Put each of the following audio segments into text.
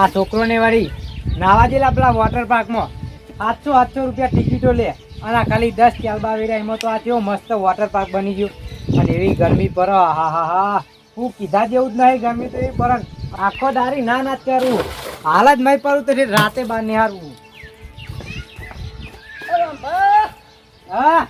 આ છોકરોને વાળી નાવા જેલા પેલા વોટર પાર્કમાં સાતસો સાતસો રૂપિયા ટિકિટો લે. અને આ ખાલી દસ ક્યાલબા વેરા એમાં તો આ કેવો મસ્ત વોટર પાર્ક બની ગયો. અને એવી ગરમી પર હા હા હા. હું કીધા જેવું જ નહીં ગરમી તો એ પર આખો દારી ના ના જ કરવું હાલ જ નહીં પડું તો રાતે બહાર નિહારવું હા?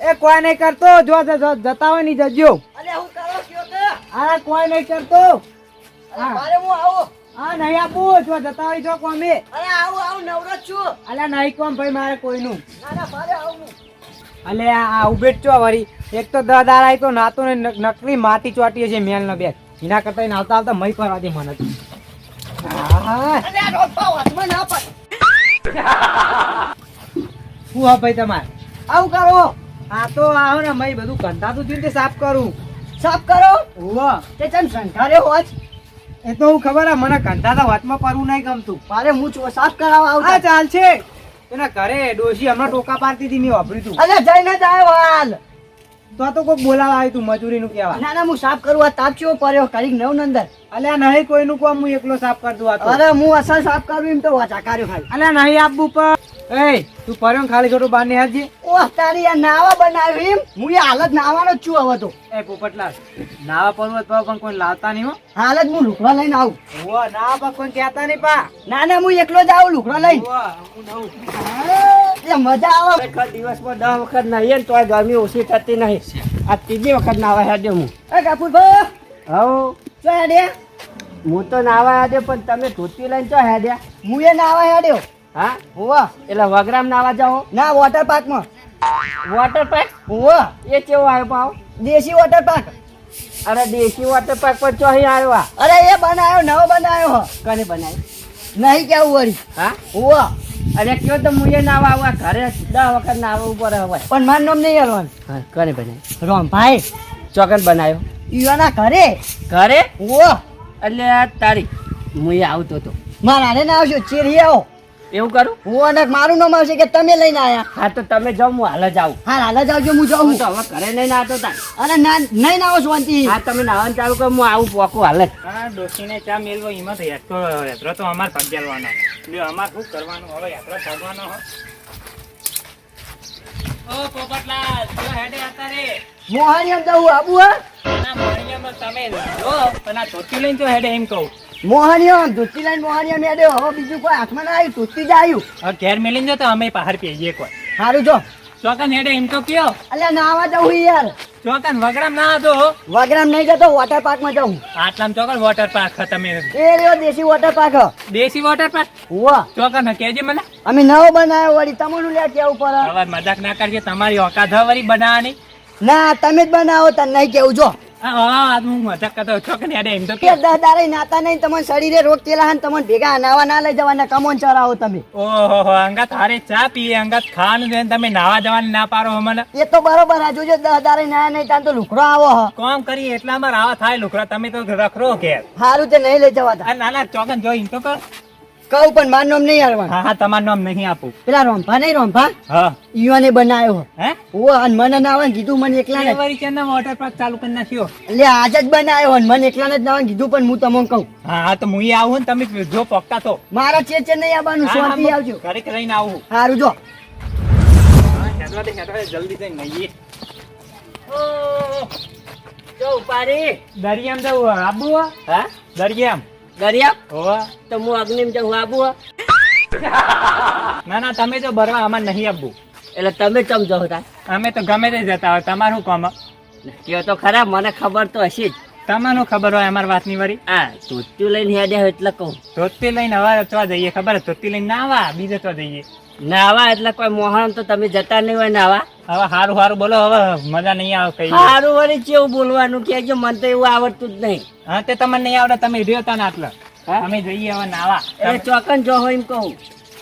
એ કોઈ નહીં કરતો. જો જતા હોયની જજો. હા કોઈ નહીં કરતો. હા હા નહીં આપું. જો જતા હોય જો કોમે. અલ્યા નહીં કોમ ભાઈ મારે કોઈનું. અલે આ આ ઉભેટ ચો વરી એક તો તો નાતો ને નક- નકરી માટી ચોટી છે મેલ નો બેગ એના કરતા આવતા આવતા મય કરવા દે મને. શું હા ભાઈ તમારે? આવું કરો. આ તો આવો ને મય બધું કંધાતું થયું તે સાફ કરું? સાફ કરો? ઓવા તે ચમ સંઘારે હોત? એ તો હું ખબર આ મને કંધાતા વાતમાં પરવું નહીં ગમતું. મારે હું છો સાફ કરાવવા હા ચાલ છે. એના ઘરે ડોશી હમણાં ટોકા પાડતી હતી મેં વાપર્યું તું. અરે જઈને જાય વાલ. તો તો કોઈક બોલાવા આવ્યું તું મજૂરીનું કહેવા. ના ના હું સાફ કરું આ તાપ ચેવો પડ્યો કરી નવ નંદર. અલ્યા નહીં કોઈનું કોમ હું એકલો સાફ કર દઉં અરે હું અસલ સાફ કરું એમ તો વાચા કર્યો ખાલી. અલ્યા નહીં આપવું પર એ તું પરમ ખાલી ખોટું બાર નિહાળજે. હાજી ઓહ તારી આ નાવા બનાવી હું એ હાલત નાવાનો છું હવે તો. એ પોપટલાલ નાવા પર્વત પર પણ કોઈ લાવતા નહીં હો. હાલત હું લુકડા લઈને આવું. ઓ ના પા કોઈ કહેતા નહીં પા. ના ના હું એકલો જ આવું લુકડા લઈને. ઓવા, હું નવું. એ મજા આવે. દિવસમાં દસ વખત નાહીએ ને તોય ગરમી ઓછી થતી નહીં. આ ત્રીજી વખત નાવા હેડ્યો હું. એ કાપુરભાઈ હવ. ચો હેડ્યા? હું તો નાવા હેડ્યો પણ તમે ધોતી લઈને ચો હેડ્યા? હું એ નાવા હેડ્યો. હા? હોવા. એટલે વગરામ નાવા જાઓ? ના વોટર પાર્કમાં વોટર પાર્ક હોવા. એ કેવો આવ્યો પાવ? દેશી વોટર પાર્ક અરે દેશી વોટર પાર્ક પર ચો અહીં આવ્યો? અરે એ બનાવ્યો નવો બનાવ્યો કને બનાવ્યો નહીં કેવું વળી. હા? હોવા. અરે કયો તો મુએ નાવા આવવા ઘરે દસ વખત નાવા ઉપર હવે પણ મારું નામ નહીં યારવાનું હા કને બનાવ્યો રોમભાઈ. ચોકન બનાવ્યો ઈવાના ઘરે. ઘરે? ઓ એટલે તારી મુએ આવતો તો. મારા ને ના આવશો ચીરી આવો એવું કરું? હું અને મારું નામ આવશે કે તમે લઈને આયા. હા તો તમે જાઓ હું હાલ જ આવું. હા હાલ જ આવજો હું જાઉં. તો હવે ઘરે નહીં નાતો તાર. અરે ના નહીં ના આવો શાંતિ. હા તમે નાવાનું ચાલુ કરો હું આવું પોકું હાલ જ. હા ડોશીને ચા મેલવો એમાં તો યાત્રો યાત્રો તો અમારે પગેલવાનો લ્યો અમારે શું કરવાનું? હવે યાત્રા કરવાનો હો. ઓ પોપટલાલ ચલો હેડે હતા રે મોહાણી આમ જવું આબુ હા? ના મોણિયામાં તમે જો પણ આ ધોતી લઈને તો હેડે એમ કહું. મોહનિયો ધોતી લાઈન મોહનિયો મેળ્યો હવે બીજું કોઈ હાથમાં ના આવ્યું ધોતી જ આવ્યું. હવે ઘેર મેલીને જો તો અમે બહાર પીએ કોઈ સારું જો. ચોકન હેડે એમ તો કયો. અલ્યા નાવા જવું યાર. ચોકન વગડામ ના હતો વગરામ નહીં જતો વોટર પાર્કમાં જવું આટલામ ચોકન વોટર પાર્ક તમે. એ રહ્યો દેશી વોટર પાર્ક દેશી વોટર પાર્ક હુઆ ચોકન કેજે મને. અમે નવો બનાવ્યો વળી તમારું લે કેવું પર હવે મજાક ના કરજે તમારી ઓકાત વળી બનાવવાની. ના તમે જ બનાવો તને નહીં કેવું જો. હા, હા હું મજાક કરતો ચોકન હેડે એમ તો કે કયો દસ દાડે નાતા નહીં તમારા શરીરે રોગ તેલા તમને ભેગા નાવા ના લઈ જવાના કમોન ચરાવો તમે. ઓહો અંગાત હારે ચા પીએ અંગાત ખાવાનું તમે નાવા જવાની ના પારો મને એ તો બરોબર આ જોજો દસ દાડે ના નહીં તો લુકડો આવો હ. કોમ કરી એટલામાં આવા થાય લુકરા તમે તો રખરો કે સારું તે નહીં લઈ જવાતા. આ નાના ચોકન જોઈ તો કર. કહું પણ મારું નામ નહીં હાલવાનું હા હા તમારું નામ નહીં આપું. પેલા રોંભા નહીં રોંભા? હા. ઈવાને બનાવ્યો હ. ઓ અને મને ના આવે ને કીધું મને એકલા ને વળી કેના વોટર પાર્ક ચાલુ કરી નાખ્યો? એટલે આજ જ બનાવ્યો ને મને એકલા ને જ આવે કીધું પણ હું તમને કહું. હા હા તો હું આવું ને તમે જો પક્કા તો. મારા ચે ચે નહીં આવવાનું શાંતિ આવજો. ઘરે કરીને આવું. સારું જો. જલ્દી જઈને નહીએ. જો ઉપાડી. દરિયામ જવું આબુ? હા? દરિયામ. દરિયા હોવે. તો હું અગ્નિમ જવું આબુ ના ના તમે તો ભરવા આમાં નહીં આપવું. એટલે તમે ચમ જો તા અમે તો ગમે તે જતા હોય તમારું કામ કયો તો ખરા મને ખબર તો હશે જ. તમારું ખબર હોય અમારી વાતની વરી. હા ધોતું લઈને હેડ્યા એટલે કહું. ધોતી લઈને હવે રચવા જઈએ ખબર? ધોતી લઈને ના આવા બીજે જઈએ. નાવા એટલે કોઈ મોહન તો તમે જતા નહીં હોય નાવા. હવે હારું સારું બોલો હવે મજા નહીં આવે કઈ. સારું વળી કેવું બોલવાનું કે મને તો એવું આવડતું જ નહીં. હા તે તમને નહીં આવડે તમે રહ્યો તા ને આટલે. અમે જઈએ હવે નાવા. એટલે ચોકન જો હોય એમ કહું.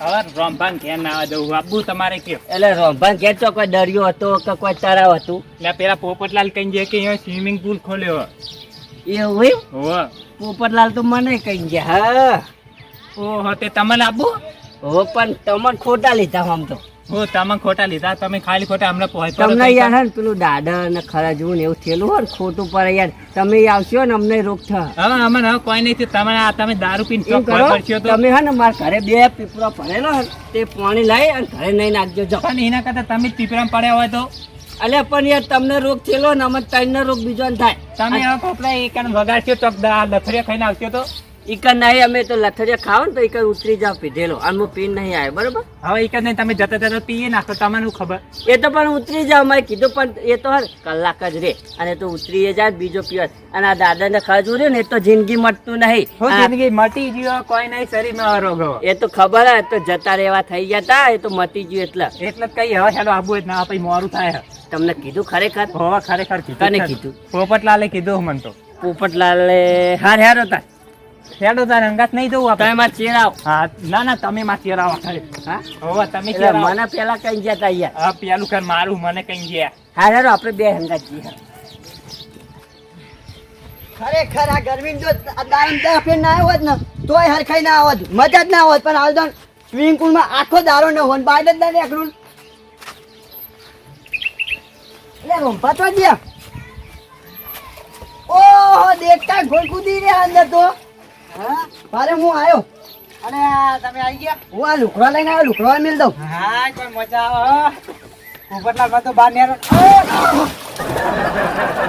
હવે રોમભાન ઘેર નાવા જવું આબુ તમારે કે એટલે રોમભાન ઘેર તો કોઈ દરિયો હતો કે કોઈ તળાવ હતું. એટલે પેલા પોપટલાલ કઈ જાય કે સ્વિમિંગ પુલ ખોલ્યો એવું પોપટલાલ તો મને કહી ગયા હા. ઓહો તે તમને આબુ? હો પણ તમને ખોટા લીધા આમ તો. હું તમે ખોટા લીધા તમે ખાલી ખોટા હમણાં પહોંચો તમને યાર હે પેલું દાદા ને ખરજવું ને એવું થયેલું હોય ને ખોટું પડે યાર. તમે આવશો ને અમને રોગ થા. હવે અમે હવે કોઈ નહીં થયું. તમે આ તમે દારૂ પીને ચોક કરો તો. તમે હે ને મારા ઘરે બે પીપળો પડેલો હે તે પાણી લઈ અને ઘરે નહીં નાખજો જો પણ એના કરતા તમે જ પડ્યા હોય તો. અલે પણ યાર તમને રોગ થયેલો ને અમે ત્રણ રોગ બીજો ને થાય. તમે હવે પોપડા એક વગાડશો ચોક દા- ખાઈને આવશો તો. ઈકર નહીં અમે તો લથડિયા ખાવ ને તો ઈકર ઉતરી જાવ પીધેલો. અને હું પીન નહીં આવ્યો બરોબર? હવે એક નહીં તમે જતા જતા પીએ નાખો તમને ખબર. એ તો પણ ઉતરી જાવ મેં કીધું પણ એ તો હર કલાક જ રે. અને તો ઉતરી જાય બીજો પીવત અને આ દાદાને ખર્ચ રહ્યું ને એ તો જિંદગી મટતું નહીં. જિંદગી મટી ગયો કોઈ નહીં શરીરમાં રોગ એ તો ખબર હે તો જતા રહેવા થઈ ગયા તા એ તો મટી ગયું એટલે. એટલે કઈ હવે ચાલો આબુ જ ના પછી મોરું થાય તમને કીધું ખરેખર? હોવા ખરેખર કને કીધું કીધું? પોપટલાલે કીધું મને તો. પોપટલાલે. હાર હાર હતા હેડો તાર અંગાત નહીં જવું તમે માં ચેરાવ. હા ના ના તમે માં ચેરાવો હા? હોવા તમે એટલે મને પેલા કઈ ગયા તા યાર હા પેલું કર મારું મને કઈ ગયા. હાર હાર આપણે બે હંગાત જઈએ ખરેખર આ ગરમી જો દામ દા ફેર ના આવત ને તોય હરખાઈ ના આવત. મજા જ ના આવત પણ સ્વિમિંગ પુલમાં આખો દારો ન હોય બાય જ ના નીકળું. એટલે તો ગયા ઓહો દેખતા ગોળ કૂદી રહ્યા અંદર તો. મારે હું આવ્યો અને તમે આવી ગયા? હું આ લુકડો લઈને આવ્યો લુકડો મિલ દઉં. હા કોઈ મજા આવે પોપટલાલમાં તો બાર નેરો.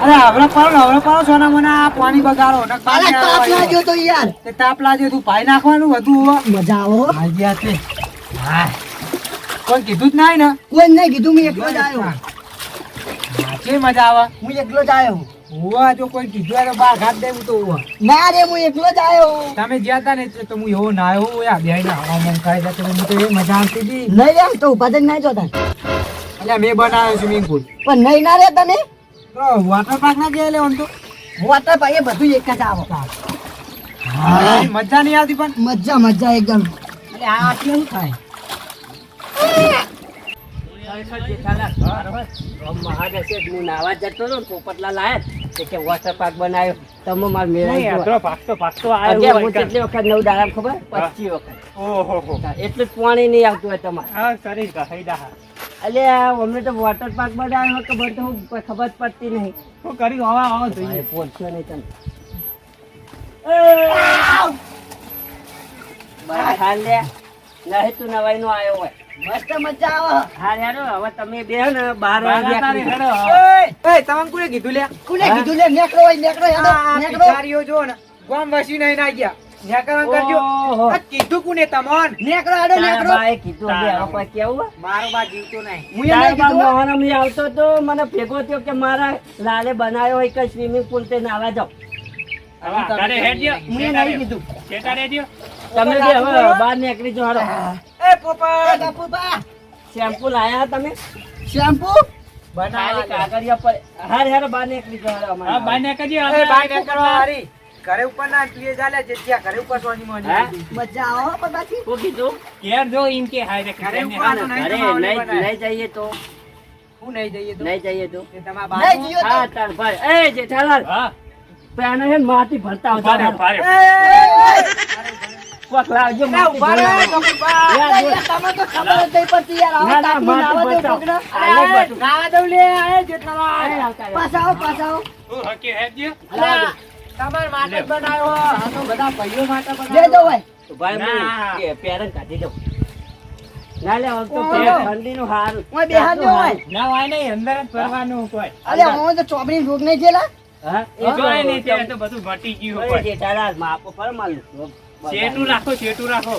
અરે હમણાં પાડો હમણાં પાડો સોના મને આ પાણી બગાડો. ને તાપ તો યાર. તે તાપ લાગ્યો તું પાઈ નાખવાનું બધું મજા આવો ગયા છે હા. કોઈ કીધું જ નહીં ને? કોઈ નહીં કીધું મેં એકલો જ આવ્યો. કે મજા આવે? હું એકલો જ આવ્યો. હુવા જો કોઈ કીધું હોય તો બહાર ઘાટ દેવું તો હુવા ના રે હું એકલો જ આવ્યો તમે જ્યાં તા ને તો હું એવો ના આવ્યો યા બે ના આમ આમ ખાઈ જતો મને તો એ મજા આવતી હતી. નહીં રે તો ઊભા થઈને ના જોતા. એટલે મેં બનાવ્યો સ્વિમિંગ પુલ પણ નહીં ના રે તને? તો વોટર પાર્ક ના ગયા લેવાનું તો? વોટર પાર્ક એ બધું એક જ આવો. મજા નહીં આવતી પણ? મજા મજા એકદમ. એટલે આ થાય? ખરેખર જેઠાલાલ, મહાદેવ છે, હું નાવા જતો હતો પોપટલાલ આયા તે કે વોટર પાર્ક બનાવ્યો. તમે માર મેળાઈ. અધરો ભાગતો ભાગતો આવ્યો હું કેટલી વખત નવ દાડા ખબર? હા. પચીસ વખત. ઓહો એટલું જ પાણી નહીં આવતું હોય તમારે. હા શરીર કહી દા એટલે અમને તો વોટર પાર્ક બનાવ્યો ખબર તો હું ખબર જ પડતી નહીં. શું કરી હવા આવો જોઈએ. પહોંચ્યો નહીં તને બસ હાલ લે. નહીં તું નવાઈ નો આવ્યો હોય. મસ્ત મજા આવે. હાલ યારો હવે તમે બે ને બાર વાગે હતા રે, નીકળી હેડો. એ, તમને કોને કીધું લે કોને કીધું લે નેકળો હોય નેકળો હેડો આ નેકળો. જો ને ગામ વસી નહીં ના ગયા. ન્યાકરણ કરજો. આ કીધું કોને તમોન? નેકળો હેડો તારા બાએ કીધું હવે હવે કેવું મારો બા જીવતો નહીં. હું એ નહીં કીધું મોહન અમી આવતો તો મને ભેગો થયો કે મારા લાલે બનાવ્યો હોય કે સ્વિમિંગ પુલ તે નાવા જાઓ. હવે ઘરે હેડજો. હું નહીં કીધું. તમે બે હવે બહાર નીકળી જાઓ હાલો. એ પોપટ! એ બાપુબા, શેમ્પુ લાયા તમે? શેમ્પુ? ખાલી કાગળિયા પર હાર હાર બહાર નીકળી જાઓ અમારે. હા, બાય હવે બાય ને હારી. ઘરે ઉપર ના ત્યાં ઘરે ઉપર સોની મોની મજા આવે કીધું? જો એમ કે હાય રે ઘરે ઉપર નહીં નહીં જઈએ તો. હું નહીં જઈએ તો? નહીં જઈએ તો. એ તમારા નહીં બાજુ- જીઓ હા તાર ભાઈ. એ જેઠાલાલ. હા. પેને માટી ભરતા આવતા. કોક લાવજો ના, ઊભા રહો, ભરવા. કપૂરબા. યાર, જો. તમે તો ખબર જ નહીં પડતી યાર આવો ના, તાપનું દો બતાવો. કોકને. આ નહીં અરે, બધું. દઉં લે, એ જેઠાલાલ. એ આવતા રહો. પાછા આવો પાછા આવો હું હકી હેડજો. લાવો. માટે બનાવ્યો આ તો બધા ભાઈઓ માટે જે બનાવ્યો. દો ભાઈ ભાઈ હું એ પેરણ કાઢી દઉં ના લે હવે તો ઓહો. પેર હારું ઓય જો ના હોય નહીં અંદર જ ફરવાનું કોઈ અરે હું તો ચોપડી રોગ નહીં થયેલા હા એ જોઈ નહીં તે તો બધું મટી ગયું હોય જેઠાલાલ માપો પર માલું રાખો ચેટું રાખો.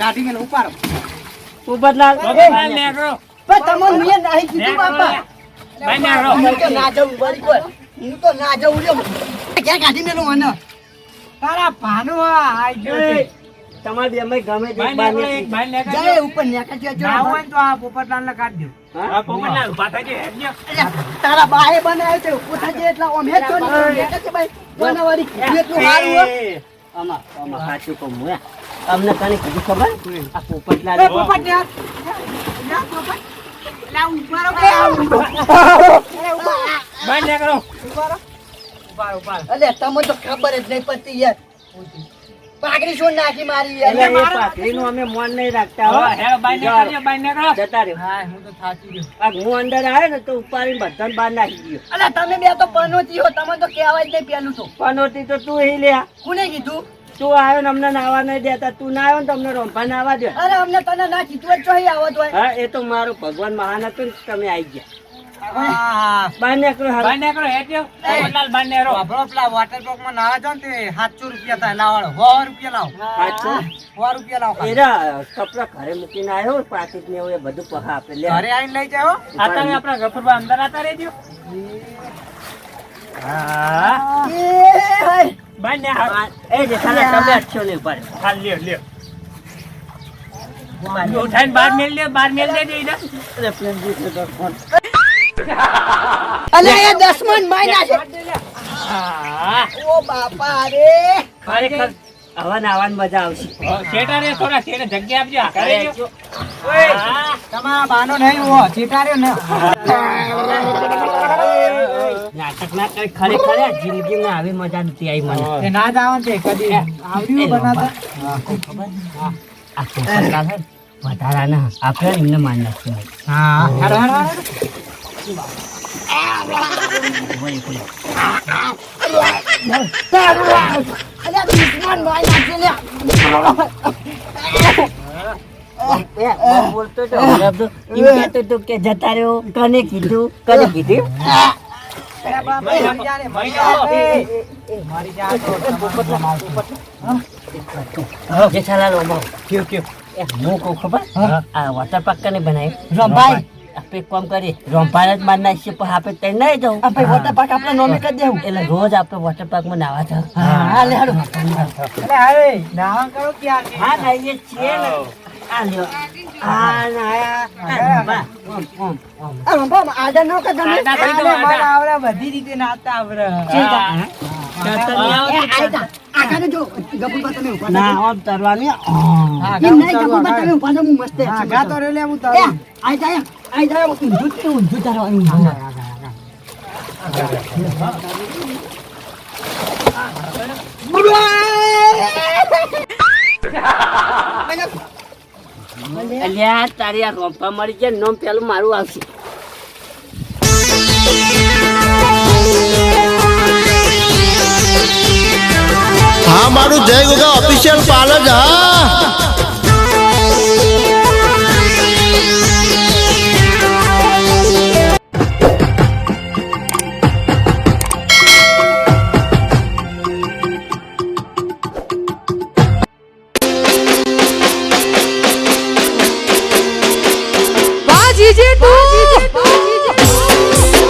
કાઢી મેલ ઉપાડો. પણ તમને મેં નહીં કીધું બાપા હું તો ના જવું બરી બોલ હું તો ના જવું લ્યો ક્યાં કાઢી મેલું મને તારા ભાનુ. તમારે બે અમે ગમે તે બાર ને એક જાય ઉપર ને છે જો. ના હોય તો આ પોપટલાલને કાઢ દો. આ પોપટલાલ ઊભા થજો, હેડજો. અલ્યા, તારા બાએ બનાવ્યો છે છે એટલે હેડ છો ને કે ભાઈ બનાવારી કીધું એટલું સારું હો. આમાં, આમાં સાચું કહું હું, અમને કને કીધું ખબર આ પોપટલાલ પોપટલાલ ના. પોપટ. રહો. તો ખબર જ નહીં પડતી યાર. પાકડી શું નાખી મારી એ અમે મોન નહીં રાખતા હો. જતા રહ્યો. હા, હું તો થાકી ગયો. આ હું અંદર આવે ને તો ઉપાડીને બધાને બહાર નાખી ગયો. અલ્યા તમે બે તો પનોતી હો તમે તો કહેવાય જ નહીં પેલું તો. પનોતી તો તું હી લે કોને કીધું? તું આવ્યો ને અમને નાવા નહીં દેતા તું ના આવ્યો ને તમને અમને રોંભા નાવા દે. અરે અમને તને ના કીધું જ ચોહી આવો તો. હા એ તો મારું ભગવાન મહાન હતો ને તમે આવી ગયા. નીકળો નેકળો, નેકળો. પેલા માં નાવા જાઓ ને તે 700 રૂપિયા થાય નાવાળો 100 રૂપિયા લાવો. પાછું 100 રૂપિયા લાવો એરા કપડા ઘરે મૂકીને આવ્યો પાકીટ ને એવું એ બધું પહા આપે. લે. ઘરે આવીને લઈ જાઓ. આ તમે આપણા ગફુરભાઈ અંદર આતા રહેજો. હા. એ હાય. બાય ને હા. એ જેઠાલાલ તમે અટશો નહીં ઉપર હા, લ્યો, લ્યો. ઉઠાઈને બહાર મેલ દે બહાર મેલ દે દે. એટલે પ્રેમજી છે તો ફોન. અલ્યા એ દસમન માય નાખે હા ઓ બાપા રે ખરેખર હવે નાવાની મજા આવશે શેઠા રે થોડા શેઠે જગ્યા આપજો કરે જો. તમારા બાનો નહીં હો રે ને ખરેખર જિંદગીમાં આવી મજા નથી આવી મને. ના જ કદી આવડ્યું આ વધારાના. આપણે એમને માન હા. બોલતો કે જતા રહ્યો. કને કીધું? કને કીધું? હું કહું ખબર. આ વોટર પાર્ક કને બનાવી રંભાઈ. આપણે કામ કરીએ રોંભાઈ જ માર નાખીએ પણ આપણે ત્યાં નહીં જવું આ ભાઈ વોટર પાર્ક આપણે નોમી કરી દેવું એટલે રોજ આપણે વોટર નાવા હા લે હાલો નાવા કરો ક્યાં હા નાઈએ છીએ ને બધી રીતે નાતા આવડે. અલ્યા તારી આ રોંપા મળી જાય નોમ પેલું મારું આવશે. હા મારું જય ગોગા ઓફિશિયલ પાર્લર હા.